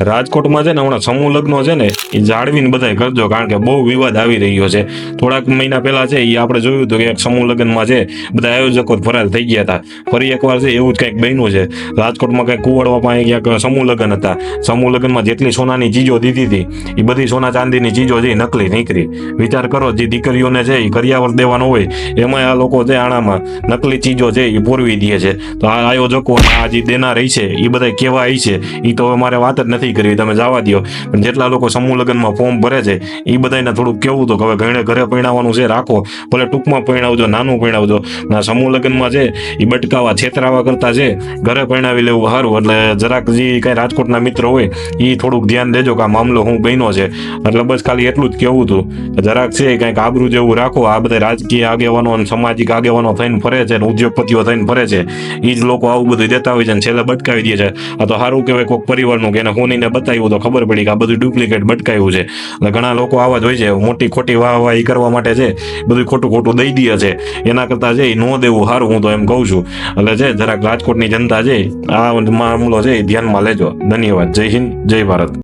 રાજકોટમાં છે ને હમણાં સમૂહ લગ્નો છે ને, એ જાળવીને બધાય કરજો, કારણ કે બહુ વિવાદ આવી રહ્યો છે. થોડાક મહિના પહેલા છે, એ આપણે જોયું હતું કે એક સમૂહ લગ્નમાં છે, બધા આયોજકો ફરાર થઈ ગયા હતા. ફરી એકવાર છે, એવું જ કંઈક બન્યું છે. રાજકોટમાં કંઈક કુવડવા પાસે ક્યાંક સમૂહ લગ્ન હતા. સમૂહ લગ્નમાં જેટલી સોનાની ચીજો દીધી હતી, એ બધી સોના ચાંદીની ચીજો છે નકલી નીકળી. વિચાર કરો, જે દીકરીઓને છે, એ કરિયાવર દેવાનો હોય એમાં આ લોકો છે, આણામાં નકલી ચીજો છે, એ પૂરવી દે છે. તો આ આયોજકો આ જે દેનાર છે, એ બધા કેવા છે. એ તો હવે મારે વાત જ નથી કરવી, તમે જવા દો પણ જેટલા લોકો સમૂહ લગ્નમાં ફોર્મ ભરે છે, એ બધાને થોડુંક કેવું તો હવે ઘણે ઘરે પરિણાવવાનું છે, રાખો. ભલે ટૂંકમાં પરિણાવજો નાનું પરિણાવજો આ સમૂહ લગ્નમાં છે, એ બટકાવા, છેતરાવા કરતા છે, ઘરે પરિણાવી લેવું સારું. એટલે જરાક જે કાંઈ રાજકોટના મિત્ર હોય એ થોડુંક ધ્યાન દેજો કે આ મામલો હું બન્યો છે. એટલે બસ ખાલી એટલું જ કેવું હતું જરાક છે કંઈક આબરૂ જેવું રાખો. આ બધા રાજકીય આગેવાનો અને સામાજિક આગેવાનો થઈને ફરે છે અને ઉદ્યોગપતિઓ થઈને ફરે છે. એ જ લોકો આવું બધું દેતા હોય છે અને છેલ્લે બટકાવી દે છે. આ તો સારું કહેવાય કોઈક પરિવારનું કે એને હોનીને બતાવ્યું તો ખબર પડી કે આ બધું ડુપ્લિકેટ બટકાયું છે. એટલે ઘણા લોકો આવા જ હોય છે, મોટી ખોટી વાહ વાહ કરવા માટે છે, બધું ખોટું ખોટું દઈ દે છે. એના કરતાં છે એ ન દેવું સારું હું તો એમ કહું છું. એટલે છે, જરાક રાજકોટની જનતા છે, આ મામલો છે એ ધ્યાનમાં લેજો. ધન્યવાદ. જય હિન્દ, જય ભારત.